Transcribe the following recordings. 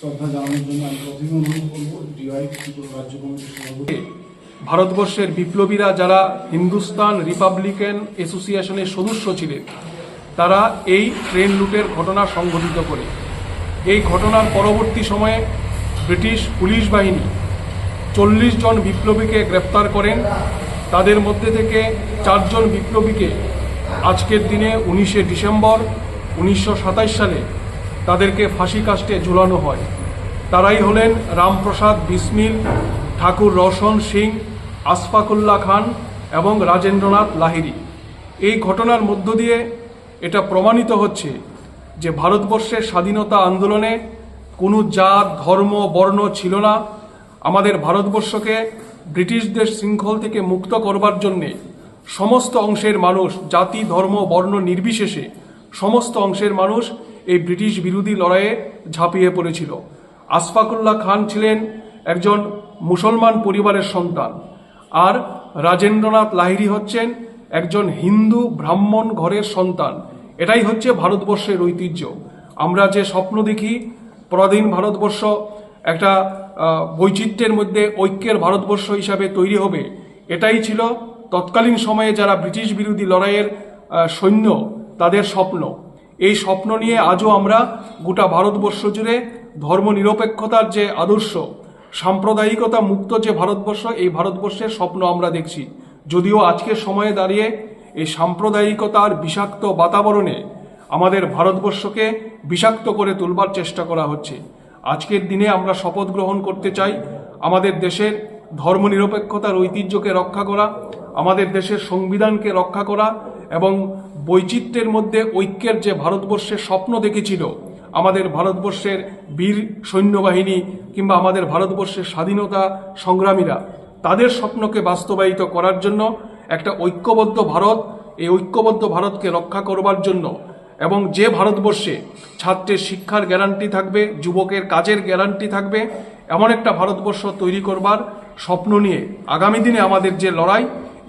শ্রদ্ধা জানানোর জন্য আমি প্রথমে অনুরোধ করব ত্রিপুরা রাজ্য কমিটির সভাপতি। ভারতবর্ষের বিপ্লবীরা যারা হিন্দুস্তান রিপাবলিকান অ্যাসোসিয়েশনের সদস্য ছিলেন, তারা এই ট্রেন লুটের ঘটনা সংঘটিত করে। এই ঘটনার পরবর্তী সময়ে ব্রিটিশ পুলিশ বাহিনী চল্লিশ জন বিপ্লবীকে গ্রেপ্তার করেন। তাদের মধ্যে থেকে চারজন বিপ্লবীকে আজকের দিনে উনিশে ডিসেম্বর উনিশশো সাতাশ সালে তাদেরকে ফাঁসি কাস্টে ঝুলানো হয়। তারাই হলেন রামপ্রসাদ বিসমিল, ঠাকুর রোশন সিং আশফাকুল্লাহ খান এবং রাজেন্দ্রনাথ লাহিড়ী। এই ঘটনার মধ্য দিয়ে এটা প্রমাণিত হচ্ছে যে ভারতবর্ষের স্বাধীনতা আন্দোলনে কোনো জাত, ধর্ম, বর্ণ ছিল না। আমাদের ভারতবর্ষকে ব্রিটিশদের শৃঙ্খল থেকে মুক্ত করবার জন্যে সমস্ত অংশের মানুষ, জাতি, ধর্ম, বর্ণ নির্বিশেষে সমস্ত অংশের মানুষ এই ব্রিটিশ বিরোধী লড়াইয়ে ঝাঁপিয়ে পড়েছিল। আশফাকুল্লাহ খান ছিলেন একজন মুসলমান পরিবারের সন্তান। আর রাজেন্দ্রনাথ লাহিড়ী হচ্ছেন একজন হিন্দু ব্রাহ্মণ ঘরের সন্তান। এটাই হচ্ছে ভারতবর্ষের ঐতিহ্য। আমরা যে স্বপ্ন দেখি, পরাধীন ভারতবর্ষ একটা বৈচিত্র্যের মধ্যে ঐক্যের ভারতবর্ষ হিসাবে তৈরি হবে, এটাই ছিল তৎকালীন সময়ে যারা ব্রিটিশ বিরোধী লড়াইয়ের সৈন্য, তাদের স্বপ্ন। এই স্বপ্ন নিয়ে আজও আমরা গোটা ভারতবর্ষ জুড়ে ধর্মনিরপেক্ষতার যে আদর্শ, সাম্প্রদায়িকতা মুক্ত যে ভারতবর্ষ, এই ভারতবর্ষের স্বপ্ন আমরা দেখছি। যদিও আজকের সময়ে দাঁড়িয়ে এই সাম্প্রদায়িকতার বিষাক্ত বাতাবরণে আমাদের ভারতবর্ষকে বিষাক্ত করে তুলবার চেষ্টা করা হচ্ছে। আজকের দিনে আমরা শপথ গ্রহণ করতে চাই আমাদের দেশের ধর্মনিরপেক্ষতার ঐতিহ্যকে রক্ষা করা, আমাদের দেশের সংবিধানকে রক্ষা করা এবং বৈচিত্র্যের মধ্যে ঐক্যের যে ভারতবর্ষের স্বপ্ন দেখেছিল, আমাদের ভারতবর্ষের বীর সৈন্যবাহিনী কিংবা আমাদের ভারতবর্ষের স্বাধীনতা সংগ্রামীরা, তাদের স্বপ্নকে বাস্তবায়িত করার জন্য একটা ঐক্যবদ্ধ ভারত, এই ঐক্যবদ্ধ ভারতকে রক্ষা করবার জন্য এবং যে ভারতবর্ষে ছাত্রের শিক্ষার গ্যারান্টি থাকবে, যুবকের কাজের গ্যারান্টি থাকবে, এমন একটা ভারতবর্ষ তৈরি করবার স্বপ্ন নিয়ে আগামী দিনে আমাদের যে লড়াই,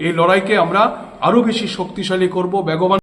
এই লড়াইকে আমরা আরও বেশি শক্তিশালী করব বেগবান